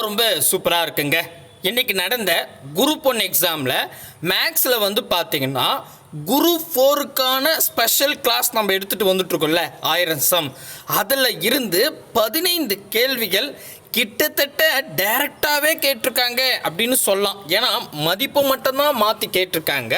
ரொம்ப சூப்பராக இருக்குங்க. இன்னைக்கு நடந்த குரூப் ஒன் எக்ஸாமில் மேக்ஸில் வந்து பார்த்தீங்கன்னா குரு ஃபோருக்கான ஸ்பெஷல் கிளாஸ் நம்ம எடுத்துகிட்டு வந்துட்டுருக்கோம்ல ஆயிரம் சம் அதில் இருந்து பதினைந்து கேள்விகள் கிட்டத்தட்ட டைரக்டாகவே கேட்டிருக்காங்க அப்படின்னு சொல்லலாம். ஏன்னா மதிப்பை மட்டும்தான் மாற்றி கேட்டிருக்காங்க.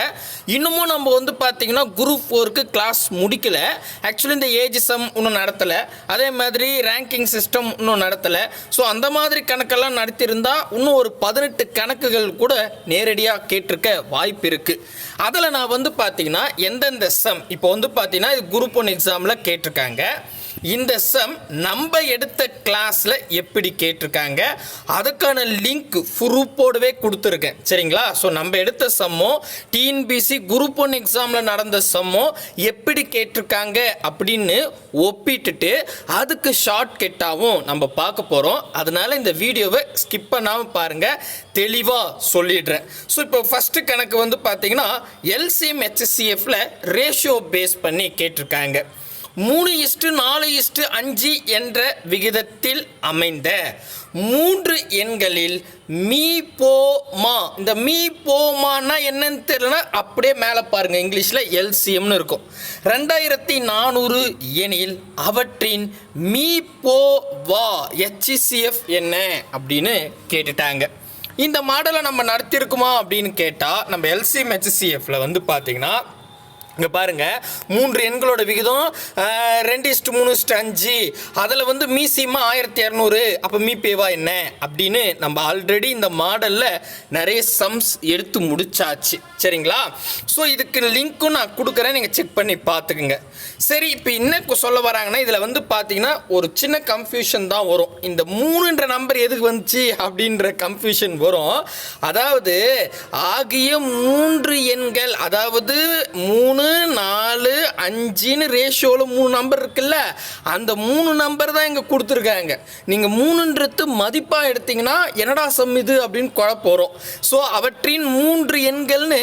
இன்னமும் நம்ம வந்து பார்த்திங்கன்னா குரூப் ஃபோருக்கு கிளாஸ் முடிக்கலை. ஆக்சுவலி இந்த ஏஜ் சம் இன்னும் நடத்தலை. அதே மாதிரி ரேங்கிங் சிஸ்டம் இன்னும் நடத்தலை. ஸோ அந்த மாதிரி கணக்கெல்லாம் நடத்தியிருந்தால் இன்னும் ஒரு பதினெட்டு கணக்குகள் கூட நேரடியாக கேட்டிருக்க வாய்ப்பு இருக்குது அதில் நான் வந்து பார்த்தீங்கன்னா எந்தெந்த சம் இப்போ வந்து பார்த்திங்கன்னா இது குரூப் ஒன் எக்ஸாமில் கேட்டிருக்காங்க. இந்த சம் நம்ம எடுத்த கிளாஸில் எப்படி கேட்டிருக்காங்க? அதுக்கான லிங்க் ப்ரூப்போடவே கொடுத்துருக்கேன். சரிங்களா? ஸோ நம்ம எடுத்த சம்மோ டிஎன்பிசி குரூப் ஒன் எக்ஸாமில் நடந்த சம்மோ எப்படி கேட்டிருக்காங்க அப்படின்னு ஒப்பிட்டுட்டு அதுக்கு ஷார்ட் கெட்டாகவும் நம்ம பார்க்க போகிறோம் அதனால இந்த வீடியோவை ஸ்கிப் பண்ணாமல் பாருங்கள் தெளிவாக சொல்லிடுறேன். ஸோ இப்போ ஃபஸ்ட்டு கணக்கு வந்து பார்த்தீங்கன்னா எல்சிஎம் ஹெச்எஸ்சிஎஃப்ல ரேஷியோ பேஸ் பண்ணி கேட்டிருக்காங்க. மூணு இஷ்டு நாலு இஷ்டு அஞ்சு என்ற விகிதத்தில் அமைந்த மூன்று எண்களில் மீ போ மா. இந்த மீ போமான்னா என்னன்னு தெரியலனா அப்படியே மேலே பாருங்க. இங்கிலீஷில் எல்சிஎம்னு இருக்கும். ரெண்டாயிரத்தி நானூறு எனில் அவற்றின் மீ போ வா ஹெச்சிசிஎஃப் என்ன அப்படின்னு கேட்டுட்டாங்க. இந்த மாடலை நம்ம நடத்தியிருக்குமா அப்படின்னு கேட்டால் நம்ம எல்சிஎம் ஹெச்சிசிஎஃப்ல வந்து பார்த்திங்கன்னா இங்கே பாருங்க மூன்று எண்களோட விகிதம் ரெண்டு இஸ்ட்டு மூணு இஸ்ட்டு அஞ்சு. அதில் வந்து மீசிமா ஆயிரத்தி இரநூறு அப்போ மீபேவா என்ன? அப்படின்னு நம்ம ஆல்ரெடி இந்த மாடலில் நிறைய சம்ஸ் எடுத்து முடிச்சாச்சு. சரிங்களா? ஸோ இதுக்கு லிங்க்கும் நான் கொடுக்குறேன். நீங்கள் செக் பண்ணி பார்த்துக்குங்க. சரி இப்போ என்ன சொல்ல வராங்கன்னா இதில் வந்து பார்த்தீங்கன்னா ஒரு சின்ன கன்ஃபியூஷன் தான் வரும். இந்த மூணுன்ற நம்பர் எதுக்கு வந்துச்சு? அப்படின்ற கன்ஃபியூஷன் வரும். அதாவது ஆகிய மூன்று எண்கள் அதாவது மூணு நாலு அஞ்சுன்னு ரேஷியோவில் மூணு நம்பர் இருக்குல்ல அந்த மூணு நம்பர் தான் இங்கே கொடுத்துருக்காங்க. நீங்கள் மூணுன்றது மதிப்பாக எடுத்தீங்கன்னா என்னடா சம் இது அப்படின்னு குழப்பம் ஸோ அவற்றின் மூன்று எண்கள்னு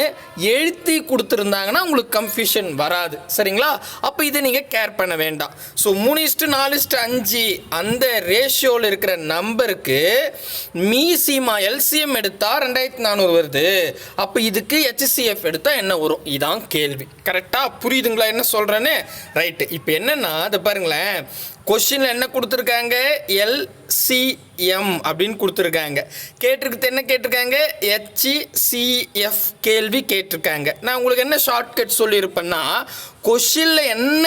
எழுத்தி கொடுத்துருந்தாங்கன்னா உங்களுக்கு கன்ஃபியூஷன் வராது. சரிங்களா? அப்போ இதை நீங்கள் கேர் பண்ண வேண்டாம். ஸோ மூணு இஸ்ட்டு நாலு இஸ்ட்டு அஞ்சு அந்த ரேஷியோவில் இருக்கிற நம்பருக்கு மீசிமா எல்சிஎம் எடுத்தால் ரெண்டாயிரத்தி நானூறு வருது. அப்போ இதுக்கு ஹெச்சிசிஎஃப் எடுத்தால் என்ன வரும்? இதான் கேள்வி. கரெக்டாக புரியுதுங்களா என்ன சொல்கிறேன்னு ரைட்டு இப்போ என்னென்னா அதை பாருங்களேன். கொஷினில் என்ன கொடுத்துருக்காங்க? எல்சிஎம் அப்படின்னு கொடுத்துருக்காங்க. கேட்டிருக்கிறது என்ன கேட்டிருக்காங்க? ஹெச்சிசிஎஃப் கேள்வி கேட்டிருக்காங்க. நான் உங்களுக்கு என்ன ஷார்ட்கட் சொல்லியிருப்பேன்னா கொஷினில் என்ன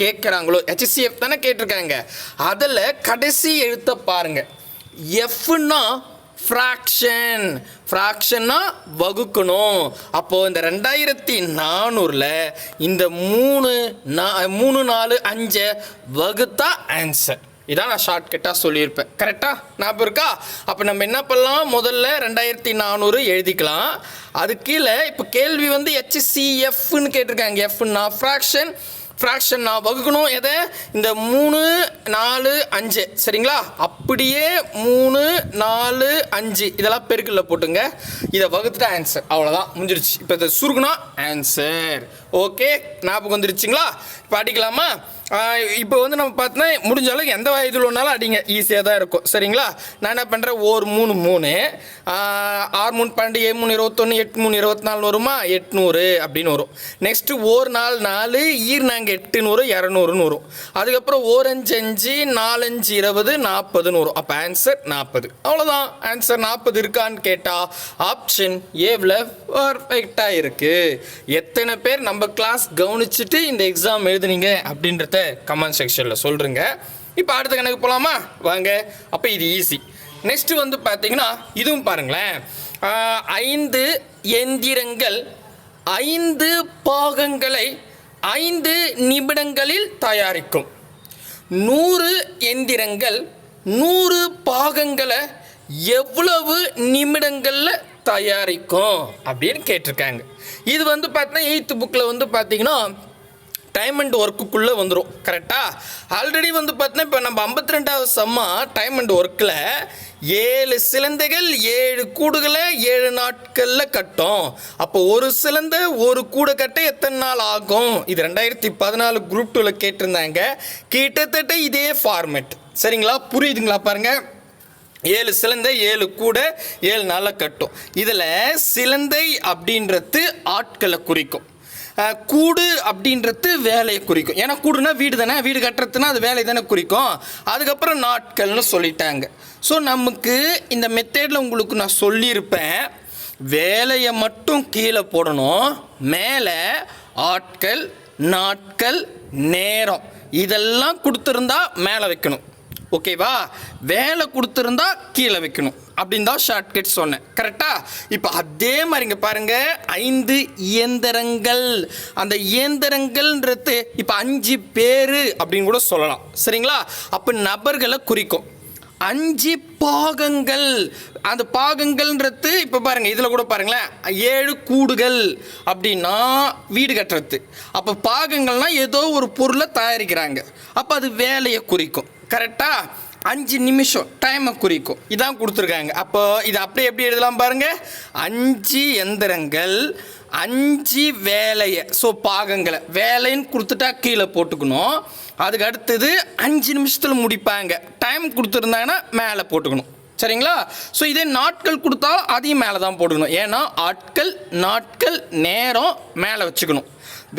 கேட்குறாங்களோ ஹெச்சிசிஎஃப் தானே கேட்டிருக்காங்க. அதில் கடைசி எழுத்த பாருங்கள் எஃப்னா ஃப்ராக்ஷன் ஃப்ராக்ஷன்னா வகுக்கணும். அப்போது இந்த ரெண்டாயிரத்தி நானூறில் இந்த மூணு நா மூணு நாலு அஞ்சை வகுத்தா ஆன்சர் இதான் நான் ஷார்ட்கட்டாக சொல்லியிருப்பேன். கரெக்டாக ஞாபகம் இருக்கா? அப்போ நம்ம என்ன பண்ணலாம்? முதல்ல ரெண்டாயிரத்தி நானூறு எழுதிக்கலாம். அது கீழே இப்போ கேள்வி வந்து ஹெச்சிசிஎஃப்னு கேட்டிருக்காங்க. எஃப்னா ஃப்ராக்ஷன் ஃப்ராக்ஷன் நான் வகுக்கணும். எதை? இந்த மூணு நாலு அஞ்சு. சரிங்களா? அப்படியே மூணு நாலு அஞ்சு. இதெல்லாம் பெருக்கல்ல போட்டுங்க. இதை வகுத்துட்டா ஆன்சர் அவ்வளோதான் முடிஞ்சிருச்சு. இப்போ இதை சுருக்குனா ஆன்சர் ஓகே ஞாபகம் வந்துருச்சுங்களா? இப்போ அடிக்கலாமா? இப்போ வந்து நம்ம பார்த்தோன்னா முடிஞ்ச அளவுக்கு எந்த வயதில் ஒன்றாலும் அடிங்க. ஈஸியாக தான் இருக்கும். சரிங்களா? நான் என்ன பண்ணுறேன் ஒரு மூணு மூணு. ஆறு மூணு பன்னெண்டு ஏழு மூணு இருபத்தொன்று எட்டு மூணு இருபத்தி நாலு வருமா? எட்நூறு அப்படின்னு வரும். நெக்ஸ்ட்டு ஓர் நாலு நாலு ஈர் நாங்கள் எட்டுன்னு வரும் இரநூறுன்னு வரும். அதுக்கப்புறம் ஓரஞ்சு அஞ்சு நாலஞ்சு இருபது நாற்பதுன்னு வரும். அப்போ ஆன்சர் நாற்பது. அவ்வளோதான் ஆன்சர் நாற்பது இருக்கான்னு கேட்டால் ஆப்ஷன் ஏவில் பர்ஃபெக்டாக இருக்குது எத்தனை பேர் நம்ம கிளாஸ் கவனிச்சுட்டு இந்த எக்ஸாம் எழுதுனீங்க அப்படின்றத கமெண்ட் செக்ஷனில் சொல்கிறேங்க இப்போ அடுத்த கணக்கு போகலாமா வாங்க. அப்போ இது ஈஸி நெக்ஸ்ட்டு வந்து பார்த்தீங்கன்னா இதுவும் பாருங்களேன். ஐந்து எந்திரங்கள் ஐந்து பாகங்களை ஐந்து நிமிடங்களில் தயாரிக்கும். நூறு எந்திரங்கள் நூறு பாகங்களை எவ்வளவு நிமிடங்களில் தயாரிக்கும்? அப்படின்னு கேட்டிருக்காங்க. இது வந்து பார்த்தீங்கன்னா எயித்து புக்கில் வந்து பார்த்தீங்கன்னா டைம் அண்ட் ஒர்க்குக்குள்ளே வந்துடும் கரெக்டாக ஆல்ரெடி வந்து பார்த்தீங்கன்னா இப்போ நம்ம ஐம்பத்தி ரெண்டாவது சம்மா டைம் அண்ட் ஒர்க்கில் ஏழு சிலந்தைகள் ஏழு கூடுகளை ஏழு நாட்களில் கட்டும். அப்போ ஒரு சிலந்தை ஒரு கூடை கட்ட எத்தனை நாள் ஆகும்? இது ரெண்டாயிரத்தி பதினாலு குரூப் டூவில் கேட்டிருந்தாங்க. கிட்டத்தட்ட இதே ஃபார்மேட் சரிங்களா? புரியுதுங்களா பாருங்கள் ஏழு சிலந்தை ஏழு கூட ஏழு நாளில் கட்டும். இதில் சிலந்தை அப்படின்றது ஆட்களை குறிக்கும். கூடு அப்படின்றது வேலையை குறிக்கும். ஏன்னா கூடுனா வீடு தானே? வீடு கட்டுறதுனா அது வேலை தானே குறிக்கும். அதுக்கப்புறம் நாட்கள்னு சொல்லிட்டாங்க. ஸோ நமக்கு இந்த மெத்தேடில் உங்களுக்கு நான் சொல்லியிருப்பேன். வேலையை மட்டும் கீழே போடணும். மேலே ஆட்கள் நாட்கள் நேரம். இதெல்லாம் கொடுத்துருந்தா மேலே வைக்கணும். ஓகேவா வேலை கொடுத்துருந்தா கீழே வைக்கணும். அப்படின்னு தான் ஷார்ட்கட் சொன்னேன். கரெக்டா இப்போ அதே மாதிரி இங்கே பாருங்க. ஐந்து இயந்திரங்கள். அந்த இயந்திரங்கள்ன்றது இப்போ அஞ்சு பேர் அப்படின்னு கூட சொல்லலாம். சரிங்களா? அப்போ நபர்களை குறிக்கும். அஞ்சு பாகங்கள். அந்த பாகங்கள்ன்றது இப்போ பாருங்க இதில் கூட பாருங்களேன். ஏழு கூடுகள் அப்படின்னா வீடு கட்டுறது. அப்போ பாகங்கள்னா ஏதோ ஒரு பொருளை தயாரிக்கிறாங்க. அப்போ அது வேலையை குறிக்கும். கரெக்டாக அஞ்சு நிமிஷம் டைமை குறிக்கும். இதான் கொடுத்துருக்காங்க. அப்போ இது அப்படியே எப்படி எழுதலாம் பாருங்கள் அஞ்சு எந்திரங்கள் அஞ்சு வேலையை ஸோ பாகங்களை வேலைன்னு கொடுத்துட்டா கீழே போட்டுக்கணும். அதுக்கு அடுத்தது அஞ்சு நிமிஷத்தில் முடிப்பாங்க. டைம் கொடுத்துருந்தாங்கன்னா மேலே போட்டுக்கணும். சரிங்களா? ஸோ இதே நாட்கள் கொடுத்தா அதையும் மேலே தான் போட்டுக்கணும். ஏன்னா ஆட்கள் நாட்கள் நேரம் மேலே வச்சுக்கணும்.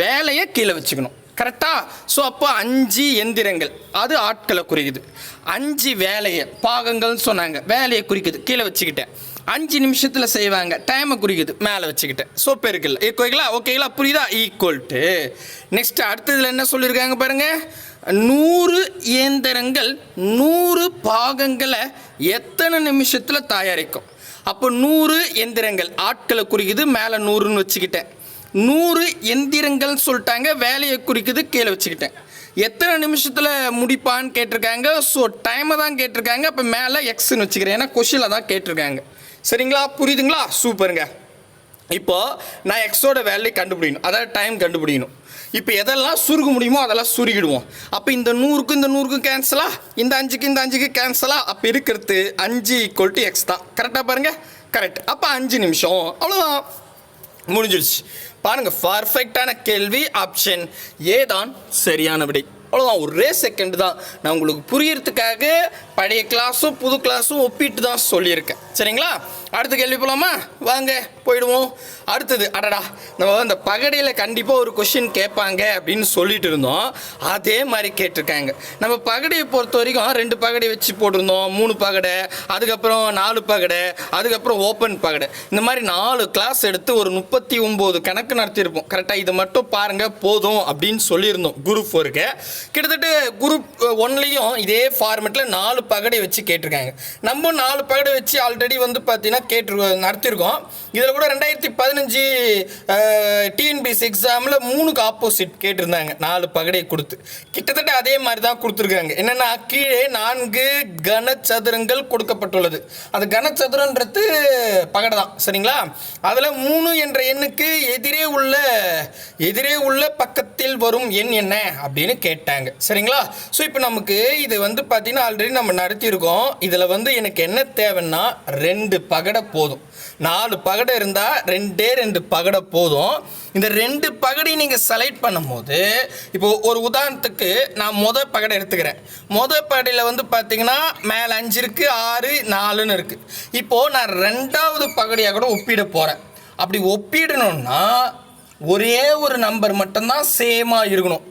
வேலையை கீழே வச்சுக்கணும். கரெக்டாக ஸோ அப்போ அஞ்சு எந்திரங்கள். அது ஆட்களை குறிக்குது. அஞ்சு வேலையை பாகங்கள்னு சொன்னாங்க. வேலையை குறிக்குது. கீழே வச்சுக்கிட்டேன். அஞ்சு நிமிஷத்தில் செய்வாங்க. டைமை குறிக்குது. மேலே வச்சுக்கிட்டேன். ஸோ பெருக்கல். ஓகேங்களா ஓகேங்களா புரியுதா? ஈக்குவல் டு நெக்ஸ்ட் அடுத்ததில் என்ன சொல்லியிருக்காங்க பாருங்கள் நூறு இயந்திரங்கள் நூறு பாகங்களை எத்தனை நிமிஷத்தில் தயாரிக்கும்? அப்போ நூறு எந்திரங்கள் ஆட்களை குறிக்குது. மேலே நூறுன்னு வச்சுக்கிட்டேன். நூறு எந்திரங்கள் சொல்லிட்டாங்க வேலையை குறிக்குது கீழே வச்சுக்கிட்டேன். எத்தனை நிமிஷத்தில் முடிப்பான்னு கேட்டிருக்காங்க? ஸோ டைமை தான் கேட்டிருக்காங்க. அப்போ மேலே எக்ஸ்ன்னு வச்சுக்கிறேன். ஏன்னா கொஷினில் தான் கேட்டிருக்காங்க. சரிங்களா? புரியுதுங்களா? சூப்பருங்க. இப்போது நான் எக்ஸோட வேல்யூ கண்டுபிடிக்கணும். அதாவது டைம் கண்டுபிடிக்கணும். இப்போ எதெல்லாம் சுருக்க முடியுமோ அதெல்லாம் சுருகிடுவோம் அப்போ இந்த நூறுக்கும் இந்த நூறுக்கும் கேன்சலா இந்த அஞ்சுக்கு இந்த அஞ்சுக்கு கேன்சலா அப்போ இருக்கிறது அஞ்சு ஈக்குவல் டு எக்ஸ் தான். கரெக்டாக பாருங்கள் கரெக்ட் அப்போ அஞ்சு நிமிஷம். அவ்வளோதான் முடிஞ்சிடுச்சு பாருங்க பர்ஃபெக்டான கேள்வி ஆப்ஷன் ஏ தான் சரியான விடை. அவ்வளோதான் ஒரே செகண்ட் தான். நான் உங்களுக்கு புரியறதுக்காக பழைய கிளாஸும் புது கிளாஸும் ஒப்பிட்டு தான் சொல்லியிருக்கேன். சரிங்களா? அடுத்த கேள்வி போகலாமா வாங்க போயிடுவோம். அடுத்தது அடடா நம்ம அந்த பகடையில் கண்டிப்பாக ஒரு கொஷின் கேட்பாங்க அப்படின்னு சொல்லிட்டு இருந்தோம். அதே மாதிரி கேட்டிருக்காங்க. நம்ம பகடையை பொறுத்த வரைக்கும் ரெண்டு பகடை வச்சு போட்டிருந்தோம். மூணு பகடை அதுக்கப்புறம் நாலு பகடை அதுக்கப்புறம் ஓப்பன் பகடை. இந்த மாதிரி நாலு கிளாஸ் எடுத்து ஒரு முப்பத்தி ஒம்பது கணக்கு நடத்தியிருப்போம். கரெக்டாக இது மட்டும் பாருங்கள் போதும் அப்படின்னு சொல்லியிருந்தோம். குரூப் ஃபோருக்கு கிட்டத்தட்ட குரூப் ஒன்லேயும் இதே ஃபார்மெட்டில் நாலு பகடை வச்சு கேட்டிருக்காங்க. நம்ம நாலு பகடை வச்சு ஆல்ரெடி வந்து பார்த்தீங்கன்னா கேட்டு நடத்திருக்கோம். இதில் கூட ரெண்டாயிரத்தி பதினஞ்சு டிஎன்பிஎஸ் எக்ஸாமில் மூணுக்கு ஆப்போசிட் கேட்டிருந்தாங்க. நாலு பகடையை கொடுத்து. கிட்டத்தட்ட அதே மாதிரி தான் கொடுத்துருக்காங்க. என்னென்னா கீழே நான்கு கனச்சதுரங்கள் கொடுக்கப்பட்டுள்ளது. அந்த கனச்சதுரன்றது பகடை தான் சரிங்களா? அதில் மூணு என்ற எண்ணுக்கு எதிரே உள்ள எதிரே உள்ள பக்கத்தில் வரும் எண் என்ன அப்படின்னு கேட்டாங்க சரிங்களா? ஸோ இப்போ நமக்கு இது வந்து பார்த்தீங்கன்னா ஆல்ரெடி நம்ம நடத்தியிருக்கோம். இதில் வந்து எனக்கு என்ன தேவைன்னா ரெண்டு பகடை போதும். நாலு பகடை இருந்தால் ரெண்டே ரெண்டு பகடை போதும். இந்த ரெண்டு பகடையும் நீங்கள் செலக்ட் பண்ணும்போது இப்போ ஒரு உதாரணத்துக்கு நான் மொதல் பகடை எடுத்துக்கிறேன். மொதல் பகடையில் வந்து பார்த்தீங்கன்னா மேலே அஞ்சு இருக்குது ஆறு நாலுன்னு இருக்குது இப்போது நான் ரெண்டாவது பகடையாக கூட ஒப்பிட போகிறேன் அப்படி ஒப்பிடணும்னா ஒரே ஒரு நம்பர் மட்டும்தான் சேமாக இருக்கணும்.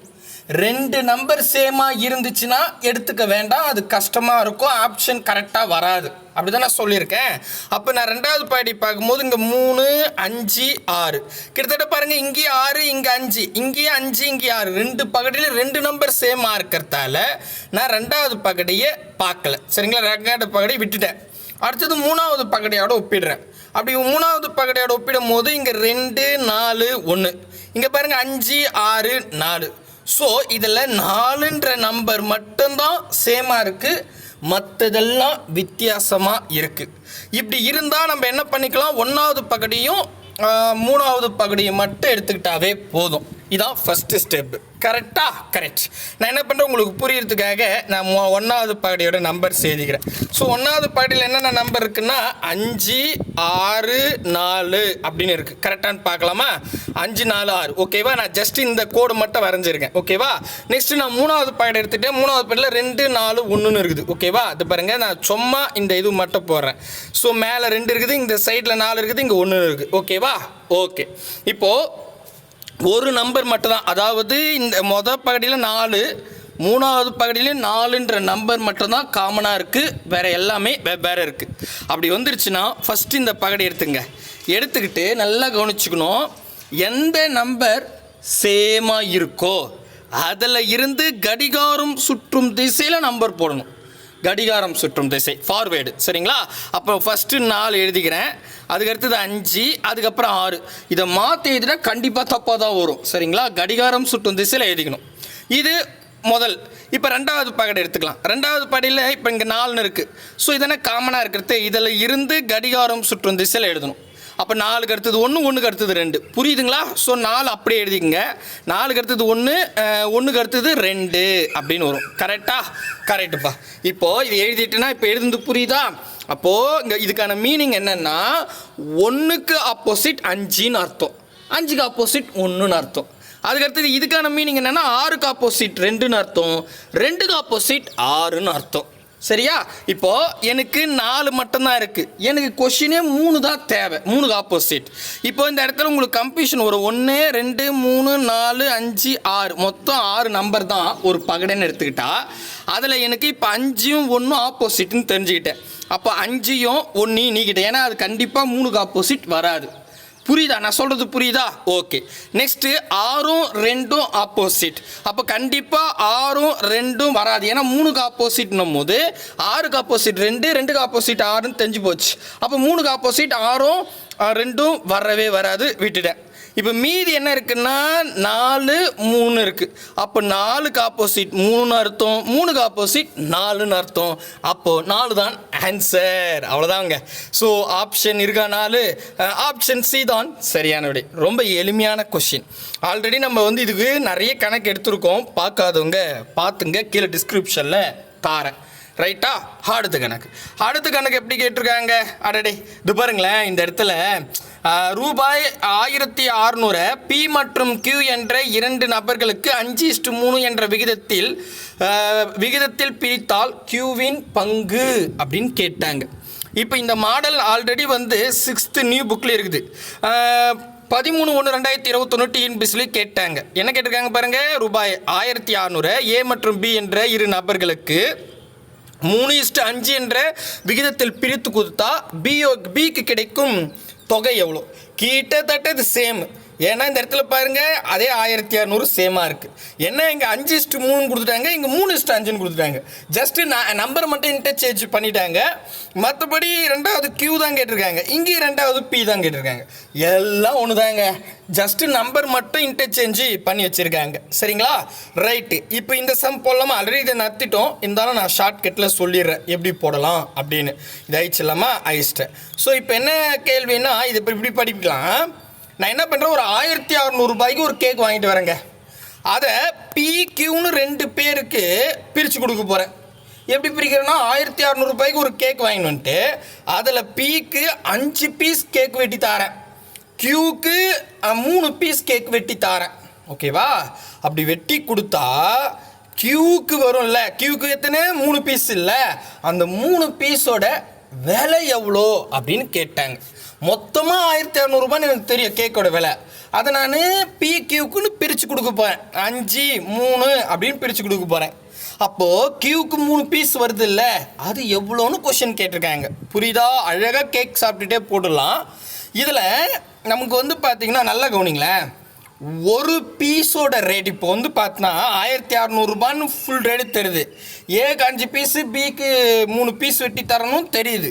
ரெண்டு நம்பர் சேமாக இருந்துச்சுன்னா எடுத்துக்க வேண்டாம். அது கஷ்டமாக இருக்கும். ஆப்ஷன் கரெக்டாக வராது. அப்படி தான் நான் சொல்லியிருக்கேன். அப்போ நான் ரெண்டாவது பாடி பார்க்கும்போது இங்கே மூணு அஞ்சு ஆறு. கிட்டத்தட்ட பாருங்கள் இங்கேயே ஆறு இங்கே அஞ்சு. இங்கேயே அஞ்சு இங்கே ஆறு. ரெண்டு பகடியில் ரெண்டு நம்பர் சேமாக இருக்கிறதால நான் ரெண்டாவது பகடியை பார்க்கல. சரிங்களா? ரெண்டாவது பகடியை விட்டுட்டேன். அடுத்தது மூணாவது பகடையோட ஒப்பிடுறேன். அப்படி மூணாவது பகடையோட ஒப்பிடும் போது இங்கே ரெண்டு நாலு ஒன்று இங்கே பாருங்கள் அஞ்சு ஆறு நாலு. ஸோ இதில் நாலுன்ற நம்பர் மட்டும்தான் சேமாக இருக்குது மற்றதெல்லாம் வித்தியாசமாக இருக்குது இப்படி இருந்தால் நம்ம என்ன பண்ணிக்கலாம்? ஒன்றாவது பகுதியும் மூணாவது பகுதியும் மட்டும் எடுத்துக்கிட்டாவே போதும். இதான் ஃபஸ்ட்டு ஸ்டெப்பு கரெக்டா கரெக்ட் நான் என்ன பண்ணுறேன் உங்களுக்கு புரியறதுக்காக நான் ஒன்றாவது பாடியோட நம்பர் எழுதிக்கிறேன் ஸோ ஒன்றாவது பாடியில் என்னென்ன நம்பர் இருக்குன்னா அஞ்சு ஆறு நாலு அப்படின்னு இருக்குது கரெக்டானு பார்க்கலாமா? அஞ்சு நாலு ஆறு. ஓகேவா நான் ஜஸ்ட் இந்த கோடு மட்டும் வரைஞ்சிருக்கேன். ஓகேவா நெக்ஸ்ட்டு நான் மூணாவது பாயிண்ட் எடுத்துகிட்டேன் மூணாவது பாயிண்டில் ரெண்டு நாலு ஒன்றுன்னு இருக்குது. ஓகேவா அது பாருங்கள் நான் சும்மா இந்த இது மட்டும் போடுறேன். ஸோ மேலே ரெண்டு இருக்குது இந்த சைடில் நாலு இருக்குது இங்கே ஒன்று இருக்குது ஓகேவா ஓகே இப்போது ஒரு நம்பர் மட்டும்தான். அதாவது இந்த மொதல் பகுதியில் நாலு மூணாவது பகுதியில் நாலுன்ற நம்பர் மட்டும்தான் காமனாக இருக்குது வேறு எல்லாமே வெவ்வேறு இருக்குது அப்படி வந்துருச்சுன்னா ஃபஸ்ட்டு இந்த பகடி எடுத்துங்க. எடுத்துக்கிட்டு நல்லா கவனிச்சுக்கணும். எந்த நம்பர் சேமாக இருக்கோ அதில் இருந்து கடிகாரம் சுற்றும் திசையில் நம்பர் போடணும். கடிகாரம் சுற்றும் திசை ஃபார்வேர்டு சரிங்களா? அப்போ ஃபஸ்ட்டு நாலு எழுதிக்கிறேன். அதுக்கடுத்தது அஞ்சு அதுக்கப்புறம் ஆறு. இதை மாற்றி எழுதினா கண்டிப்பாக தப்பாக தான் வரும். சரிங்களா? கடிகாரம் சுற்றும் திசையில் எழுதிக்கணும். இது முதல். இப்போ ரெண்டாவது பாக்கெட் எடுத்துக்கலாம். ரெண்டாவது படியில் இப்போ இங்கே நாலுன்னு இருக்குது ஸோ இதெல்லாம் காமனாக இருக்கிறது? இதில் இருந்து கடிகாரம் சுற்றும் திசையில் எழுதணும். அப்போ நாலுக்கு அடுத்தது ஒன்று ஒன்றுக்கு அடுத்தது ரெண்டு. புரியுதுங்களா? ஸோ நாலு அப்படியே எழுதிக்கங்க. நாலுக்கு அடுத்தது ஒன்று ஒன்றுக்கு அடுத்தது ரெண்டு அப்படின்னு வரும். கரெக்டா கரெக்டுப்பா இப்போது இது எழுதிட்டுனா இப்போ எழுதுந்து புரியுதா? அப்போது இங்கே இதுக்கான மீனிங் என்னென்னா ஒன்றுக்கு ஆப்போசிட் அஞ்சுன்னு அர்த்தம். அஞ்சுக்கு ஆப்போசிட் ஒன்றுன்னு அர்த்தம். அதுக்கு அடுத்தது இதுக்கான மீனிங் என்னென்னா ஆறுக்கு ஆப்போசிட் ரெண்டுன்னு அர்த்தம். ரெண்டுக்கு ஆப்போசிட் ஆறுன்னு அர்த்தம். சரியா? இப்போ எனக்கு நாலு மட்டும்தான் இருக்கு. எனக்கு கொஷினே மூணு தான் தேவை. மூணுக்கு ஆப்போசிட் இப்போ இந்த இடத்துல உங்களுக்கு கம்பீஷன் ஒரு ஒன்று ரெண்டு மூணு நாலு அஞ்சு ஆறு. மொத்தம் ஆறு நம்பர் தான் ஒரு பகடைன்னு எடுத்துக்கிட்டா அதில் எனக்கு இப்போ அஞ்சும் ஒன்றும் ஆப்போசிட்னு தெரிஞ்சுக்கிட்டேன். அப்போ அஞ்சையும் ஒன்றையும் நீக்கிட்டேன். ஏன்னா அது கண்டிப்பாக மூணுக்கு ஆப்போசிட் வராது. புரியுதா? நான் சொல்கிறது புரியுதா? ஓகே நெக்ஸ்ட்டு ஆறும் ரெண்டும் ஆப்போசிட் அப்போ கண்டிப்பாக ஆறும் ரெண்டும் வராது. ஏன்னா மூணுக்கு ஆப்போசிட்னும் போது ஆறுக்கு ஆப்போசிட் ரெண்டு ரெண்டுக்கு ஆப்போசிட் ஆறுன்னு தெரிஞ்சு போச்சு. அப்போ மூணுக்கு ஆப்போசிட் ஆறும் ரெண்டும் வரவே வராது. விட்டுட்டேன். இப்போ மீதி என்ன இருக்குன்னா நாலு மூணு இருக்குது அப்போ நாலுக்கு ஆப்போசிட் மூணுன்னு அர்த்தம் மூணுக்கு ஆப்போசிட் நாலுன்னு அர்த்தம். அப்போது நாலு தான் ஆன்சர் அவ்வளோதாங்க ஸோ ஆப்ஷன் இருக்கா நாலு ஆப்ஷன் சி தான். சரியான விடை. ரொம்ப எளிமையான கொஷின் ஆல்ரெடி நம்ம வந்து இதுக்கு நிறைய கணக்கு எடுத்திருக்கோம். பார்க்காதவங்க பார்த்துங்க. கீழே டிஸ்கிரிப்ஷனில் தாரேன். ரைட்டா அடுத்த கணக்கு. அடுத்த கணக்கு எப்படி கேட்டிருக்காங்க? அடடே. இது பாருங்களேன் இந்த இடத்துல ரூபாய் ஆயிரத்தி அறுநூறு பி மற்றும் கியூ என்ற இரண்டு நபர்களுக்கு அஞ்சு இஸ்டு மூணு என்ற விகிதத்தில் விகிதத்தில் பிரித்தால் கியூவின் பங்கு அப்படின்னு கேட்டாங்க. இப்போ இந்த மாடல் ஆல்ரெடி வந்து சிக்ஸ்த்து நியூ புக்கில் இருக்குது. பதிமூணு ஒன்று ரெண்டாயிரத்தி இருபத்தொன்னு டிஎன்பிசிலி கேட்டாங்க. என்ன கேட்டிருக்காங்க பாருங்க? ரூபாய் ஆயிரத்தி அறநூறு ஏ மற்றும் பி என்ற இரு நபர்களுக்கு மூணு இஸ்டு அஞ்சு என்ற விகிதத்தில் பிரித்து கொடுத்தா பிஓ பிக்கு கிடைக்கும் தொகை எவ்வளோ? கிட்டத்தட்ட இது சேம் ஏன்னா இந்த இடத்துல பாருங்க அதே ஆயிரத்தி இரநூறு சேமாக இருக்குது என்ன இங்கே அஞ்சு இஸ்ட்டு மூணு கொடுத்துட்டாங்க இங்கே மூணு இஸ்ட்டு அஞ்சுன்னு கொடுத்துட்டாங்க. ஜஸ்ட்டு நான் நம்பர் மட்டும் இன்டர்சேஞ்ச் பண்ணிட்டாங்க. மற்றபடி ரெண்டாவது கியூ தான் கேட்டிருக்காங்க. இங்கே ரெண்டாவது பி தான் கேட்டிருக்காங்க. எல்லாம் ஒன்று தாங்க ஜஸ்ட்டு நம்பர் மட்டும் இன்டர்சேஞ்சு பண்ணி வச்சுருக்காங்க. சரிங்களா? ரைட்டு இப்போ இந்த சம் போடலாமா? ஆல்ரெடி இதை நடத்திட்டோம் இருந்தாலும் நான் ஷார்ட்கட்டில் சொல்லிடுறேன். எப்படி போடலாம் அப்படின்னு. இது இல்லாமல் ஆயிடுச்சிட்டேன் ஸோ இப்போ என்ன கேள்வின்னா இது இப்போ இப்படி படிக்கலாம். நான் என்ன பண்ணுறேன் ஒரு ஆயிரத்தி அறநூறுபாய்க்கு ஒரு கேக் வாங்கிட்டு வரேங்க. அதை பி கியூன்னு ரெண்டு பேருக்கு பிரித்து கொடுக்க போகிறேன் எப்படி பிரிக்கிறேன்னா ஆயிரத்தி அறநூறுபாய்க்கு ஒரு கேக் வாங்கிட்டு வந்துட்டு அதில் பிக்கு அஞ்சு பீஸ் கேக் வெட்டி தாரேன். கியூக்கு மூணு பீஸ் கேக் வெட்டி தாரேன். ஓகேவா அப்படி வெட்டி கொடுத்தா கியூக்கு வரும்ல? கியூக்கு எத்தனை? மூணு பீஸ் இல்லை. அந்த மூணு பீஸோட விலை எவ்வளோ? அப்படின்னு கேட்டாங்க. மொத்தமாக ஆயிரத்தி இரநூறுபான்னு எனக்கு தெரியும் கேக்கோட விலை. அதை நான் பிக்யூக்குன்னு பிரித்து கொடுக்க போகிறேன் அஞ்சு மூணு அப்படின்னு பிரித்து கொடுக்க போகிறேன் அப்போது கியூக்கு மூணு பீஸ் வருது இல்லை அது எவ்வளோன்னு கொஷின் கேட்டிருக்காங்க. புரியுதா? அழகாக கேக் சாப்பிட்டுட்டே போட்டுடலாம். இதில் நமக்கு வந்து பார்த்திங்கன்னா நல்லா கவனிங்களேன். ஒரு பீஸோட ரேட் இப்போ வந்து பார்த்தோன்னா ஆயிரத்தி அறநூறுபான்னு ஃபுல் ரேட்டு தெரியுது. ஏக்கு அஞ்சு பீஸு பிக்கு மூணு பீஸ் வெட்டி தரணும் தெரியுது.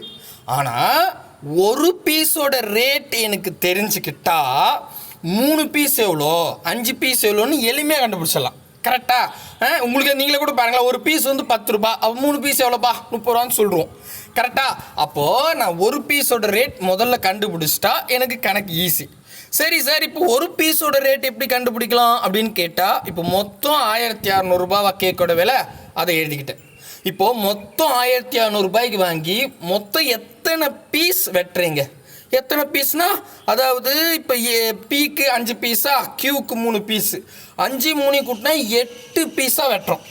ஆனால் ஒரு பீஸோட ரேட் எனக்கு தெரிஞ்சுக்கிட்டா மூணு பீஸ் எவ்வளோ? அஞ்சு பீஸ் எவ்வளோன்னு எளிமையாக கண்டுபிடிச்சிடலாம். கரெக்டாக உங்களுக்கு நீங்களே கூட பாருங்களேன் ஒரு பீஸ் வந்து பத்து ரூபா அப்போ மூணு பீஸ் எவ்வளோப்பா? முப்பது ரூபான்னு சொல்லுவோம். கரெக்டாக அப்போது நான் ஒரு பீஸோட ரேட் முதல்ல கண்டுபிடிச்சிட்டா எனக்கு கணக்கு ஈஸி சரி சார் இப்போ ஒரு பீஸோட ரேட் எப்படி கண்டுபிடிக்கலாம் அப்படின்னு கேட்டால் இப்போ மொத்தம் ஆயிரத்தி அறநூறுபாவா கேக்கோட விலை? அதை எழுதிக்கிட்டேன். இப்போ மொத்தம் ஆயிரத்தி அறநூறுபாய்க்கு வாங்கி மொத்தம் எத்தனை பீஸ் வெட்டுறீங்க? எத்தனை பீஸ்னா அதாவது இப்போ பீக்கு அஞ்சு பீஸா கியூக்கு மூணு பீஸு அஞ்சு மூணு கூட்டினா எட்டு பீஸாக வெட்டுறோம்.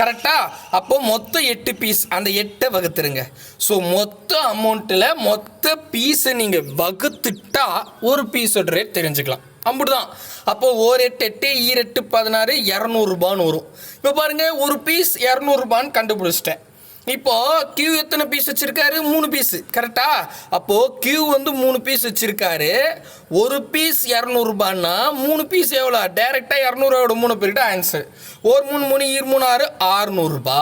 கரெக்டாக அப்போ மொத்தம் எட்டு பீஸ் அந்த எட்டை வகுத்துருங்க. ஸோ மொத்த அமௌண்ட்டில் மொத்த பீஸை நீங்கள் வகுத்துட்டா ஒரு பீஸோட ரேட் தெரிஞ்சுக்கலாம். அப்படிதான். அப்போது ஒரு எட்டு எட்டு ஈரெட்டு பதினாறு இரநூறுபான்னு வரும். இப்போ பாருங்கள் ஒரு பீஸ் இரநூறுபான்னு கண்டுபிடிச்சிட்டேன். இப்போது கியூ எத்தனை பீஸ் வச்சுருக்காரு? மூணு பீஸு கரெக்டா அப்போது கியூ வந்து மூணு பீஸ் வச்சுருக்காரு. ஒரு பீஸ் இரநூறுபான்னா மூணு பீஸ் எவ்வளோ? டேரெக்டாக இரநூறுவோட மூணு பேர்கிட்ட ஆன்சர் ஒரு மூணு மூணு ஈர் மூணு ஆறு ஆறுநூறுபா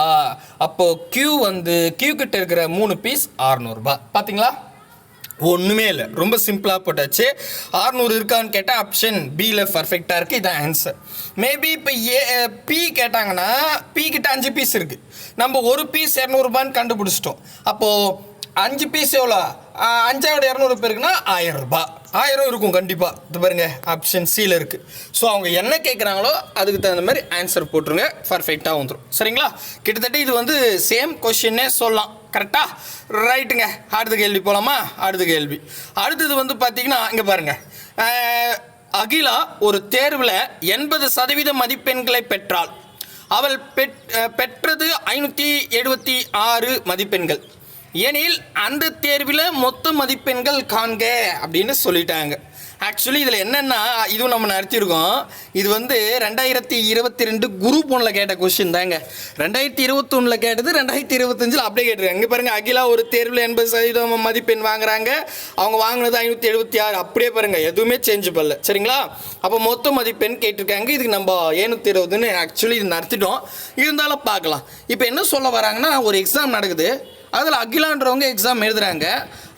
அப்போது கியூ வந்து கியூ கிட்ட இருக்கிற மூணு பீஸ் ஆறுநூறுபா பார்த்தீங்களா ஒன்றுமே இல்லை. ரொம்ப சிம்பிளாக போட்டாச்சு. ஆறுநூறு இருக்கான்னு கேட்டால் ஆப்ஷன் பியில் பர்ஃபெக்டாக இருக்குது இதான் ஆன்சர் மேபி இப்போ ஏ பி கேட்டாங்கன்னா பி கிட்ட அஞ்சு பீஸ் இருக்குது நம்ம ஒரு பீஸ் இரநூறுபான்னு கண்டுபிடிச்சிட்டோம். அப்போது அஞ்சு பீஸ் எவ்வளோ? அஞ்சாவோட இரநூறு பேருக்குன்னா ஆயிரம் ரூபாய் ஆயிரம் இருக்கும் கண்டிப்பாக இது பாருங்க ஆப்ஷன் சியில் இருக்குது ஸோ அவங்க என்ன கேட்குறாங்களோ அதுக்கு தகுந்த மாதிரி ஆன்சர் போட்டுருங்க. பர்ஃபெக்டாக வந்துடும் சரிங்களா? கிட்டத்தட்ட இது வந்து சேம் கொஷின்னே சொல்லலாம். கரெக்டாக ரைட்டுங்க அடுத்த கேள்வி போகலாமா அடுத்த கேள்வி. அடுத்தது வந்து பார்த்தீங்கன்னா இங்கே பாருங்கள் அகிலா ஒரு தேர்வில் எண்பது சதவீத மதிப்பெண்களை பெற்றாள். அவள் பெற் பெற்றது ஐநூற்றி எழுபத்தி ஆறு மதிப்பெண்கள். எனில் அந்த தேர்வில் மொத்த மதிப்பெண்கள் காண்க அப்படின்னு சொல்லிட்டாங்க. ஆக்சுவலி இதில் என்னென்னா இதுவும் நம்ம நடத்தியிருக்கோம் இது வந்து ரெண்டாயிரத்தி இருபத்தி ரெண்டு குரூப் ஒன்றில் கேட்ட கொஷின் தாங்க. ரெண்டாயிரத்தி இருபத்தொன்னில் கேட்டது ரெண்டாயிரத்தி இருபத்தஞ்சில் அப்படியே கேட்டிருக்காங்க. இங்கே பாருங்கள் அகிலா ஒரு தேர்வில் எண்பது சதவீதம் மதிப்பெண் வாங்குறாங்க. அவங்க வாங்கினது ஐநூற்றி எழுபத்தி ஆறு. அப்படியே பாருங்கள் எதுவுமே சேஞ்ச் பண்ணல. சரிங்களா? அப்போ மொத்த மதிப்பெண் கேட்டிருக்காங்க. இதுக்கு நம்ம ஏழ்நூற்றி இருபதுன்னு ஆக்சுவலி இது நடத்திட்டோம். இருந்தாலும் பார்க்கலாம். இப்போ என்ன சொல்ல வராங்கன்னா ஒரு எக்ஸாம் நடக்குது. அதில் அகிலான்றவங்க எக்ஸாம் எழுதுகிறாங்க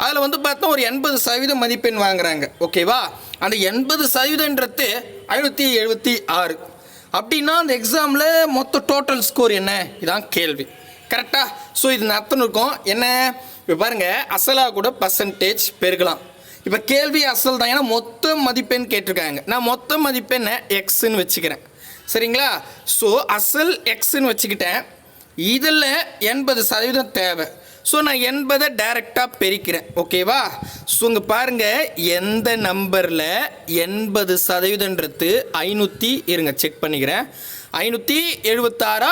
அதில் வந்து பார்த்தா ஒரு எண்பது சதவீதம் மதிப்பெண் வாங்குறாங்க. ஓகேவா அந்த எண்பது சதவீதன்றது ஐநூற்றி எழுபத்தி ஆறு. அப்படின்னா அந்த எக்ஸாமில் மொத்த டோட்டல் ஸ்கோர் என்ன? இதான் கேள்வி. கரெக்டாக ஸோ இது நடத்தணும் இருக்கும். என்ன? இப்போ பாருங்கள் அசலாக கூட பர்சன்டேஜ் பெருகலாம். இப்போ கேள்வி அசல் தான். ஏன்னா மொத்த மதிப்பெண் கேட்டிருக்காங்க. நான் மொத்த மதிப்பெண்ணை எக்ஸுன்னு வச்சுக்கிறேன். சரிங்களா? ஸோ அசல் எக்ஸுன்னு வச்சுக்கிட்டேன். இதில் எண்பது சதவீதம் தேவை. ஸோ நான் எண்பதை டைரெக்டாக பெருக்கிறேன். ஓகேவா ஸோ இங்கே பாருங்கள் எந்த நம்பரில் எண்பது சதவீதன்றது ஐநூற்றி இருங்க செக் பண்ணிக்கிறேன். ஐநூற்றி எழுபத்தாறா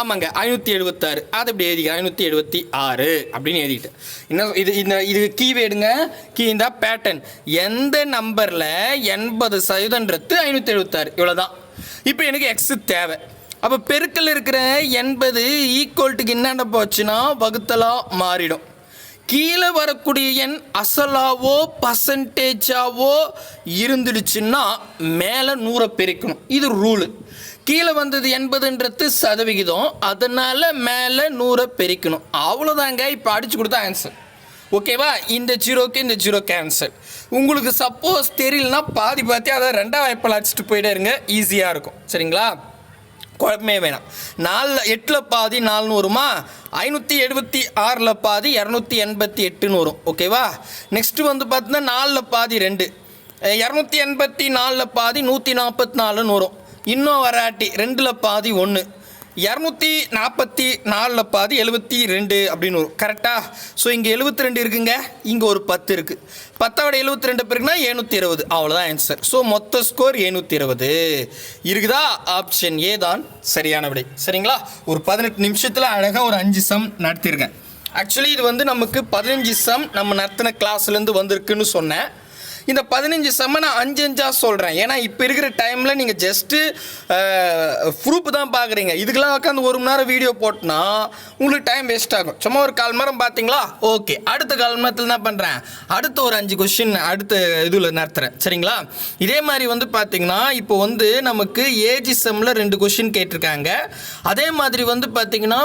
ஆமாங்க ஐநூற்றி எழுபத்தாறு அதை இப்படி எழுதிக்கிறேன் ஐநூற்றி எழுபத்தி ஆறு அப்படின்னு எழுதிக்கிட்டேன். இன்னும் இது இந்த இது கீவேடுங்க கீ இந்த பேட்டர்ன் எந்த நம்பரில் எண்பது சதவீதன்றது ஐநூற்றி எழுபத்தாறு இவ்வளோதான் இப்போ எனக்கு எக்ஸு தேவை. அப்போ பெருக்கல் இருக்கிற எண்பது ஈக்குவல்ட்டுக்கு என்னென்ன போச்சுன்னா வகுத்தலாக மாறிடும். கீழே வரக்கூடிய எண் அசலாவோ பர்சன்டேஜாவோ இருந்துடுச்சுன்னா மேலே நூறை பெருக்கணும். இது ரூலு கீழே வந்தது எண்பதுன்றது சதவிகிதம். அதனால் மேலே நூறை பெருக்கணும். அவ்வளோதாங்க இப்போ அடிச்சு கொடுத்தா ஆன்சர் ஓகேவா இந்த ஜீரோக்கு இந்த ஜீரோ கேன்சல் உங்களுக்கு சப்போஸ் தெரியலனா பாதி பார்த்து அதை ரெண்டாம் வாய்ப்பில் அடிச்சுட்டு போயிட்டே இருங்க. ஈஸியாக இருக்கும். சரிங்களா? குழப்பமே வேணாம். நாலில் எட்டில் பாதி நாலுன்னு வருமா ஐநூற்றி எழுபத்தி ஆறில் பாதி இரநூத்தி எண்பத்தி எட்டுன்னு வரும். ஓகேவா? நெக்ஸ்ட்டு வந்து பார்த்தீங்கன்னா நாலில் பாதி ரெண்டு. இரநூத்தி எண்பத்தி நாலில் பாதி நூற்றி நாற்பத்தி நாலுன்னு வரும். இன்னும் வராட்டி ரெண்டில் பாதி ஒன்று இரநூத்தி நாற்பத்தி நாலில் பாதி எழுபத்தி ரெண்டு அப்படின்னு வரும். கரெக்டாக ஸோ இங்கே எழுபத்தி ரெண்டு இருக்குங்க. இங்கே ஒரு பத்து இருக்குது பத்தோட எழுபத்தி ரெண்டு பேருக்குன்னா எழுநூற்றி இருபது. அவ்வளோதான் ஆன்சர் ஸோ மொத்த ஸ்கோர் ஏழ்நூற்றி இருபது. இருக்குதா? ஆப்ஷன் ஏ தான். சரியான விடை. சரிங்களா? ஒரு பதினெட்டு நிமிஷத்தில் அழகாக ஒரு அஞ்சு சம் நடத்தியிருக்கேன் ஆக்சுவலி இது வந்து நமக்கு பதினஞ்சு சம் நம்ம நடத்தின கிளாஸ்லேருந்து வந்திருக்குன்னு சொன்னேன். இந்த பதினஞ்சு செம்ம நான் அஞ்சு அஞ்சாக சொல்கிறேன் ஏன்னா இப்போ இருக்கிற டைமில் நீங்கள் ஜஸ்ட்டு ப்ரூப் தான் பார்க்குறீங்க இதுக்கெல்லாம் உட்காந்து ஒரு மணி நேரம் வீடியோ போட்டோன்னா உங்களுக்கு டைம் வேஸ்ட் ஆகும். சும்மா ஒரு கால் மரம் பார்த்தீங்களா ஓகே அடுத்த கால் மரத்தில் தான் என்ன பண்ணுறேன் அடுத்த ஒரு அஞ்சு கொஷின் அடுத்த இதில் நடத்துகிறேன் சரிங்களா? இதே மாதிரி வந்து பார்த்தீங்கன்னா இப்போ வந்து நமக்கு ஏஜி செம்மில் ரெண்டு கொஷின் கேட்டிருக்காங்க. அதே மாதிரி வந்து பார்த்தீங்கன்னா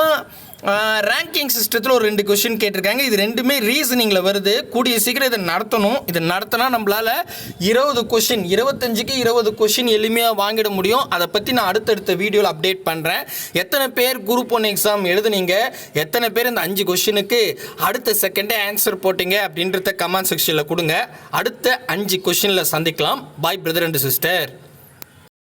ரேங்கிங் சிஸ்டத்தில் ஒரு ரெண்டு கொஷின் கேட்டிருக்காங்க. இது ரெண்டுமே ரீசனிங்கில் வருது. கூடிய சீக்கிரம் இதை நடத்தணும். இதை நடத்தினா நம்மளால் இருபது கொஷின் இருபத்தஞ்சுக்கு இருபது கொஷின் எளிமையாக வாங்கிட முடியும். அதை பற்றி நான் அடுத்தடுத்த வீடியோவில் அப்டேட் பண்ணுறேன் எத்தனை பேர் குரூப் ஒன் எக்ஸாம் எழுதுனீங்க? எத்தனை பேர் இந்த அஞ்சு கொஷினுக்கு அடுத்த செகண்டே ஆன்சர் போட்டீங்க? அப்படின்றத கமெண்ட் செக்ஷனில் கொடுங்க. அடுத்த அஞ்சு கொஷினில் சந்திக்கலாம். பாய் பிரதர் அண்ட் சிஸ்டர்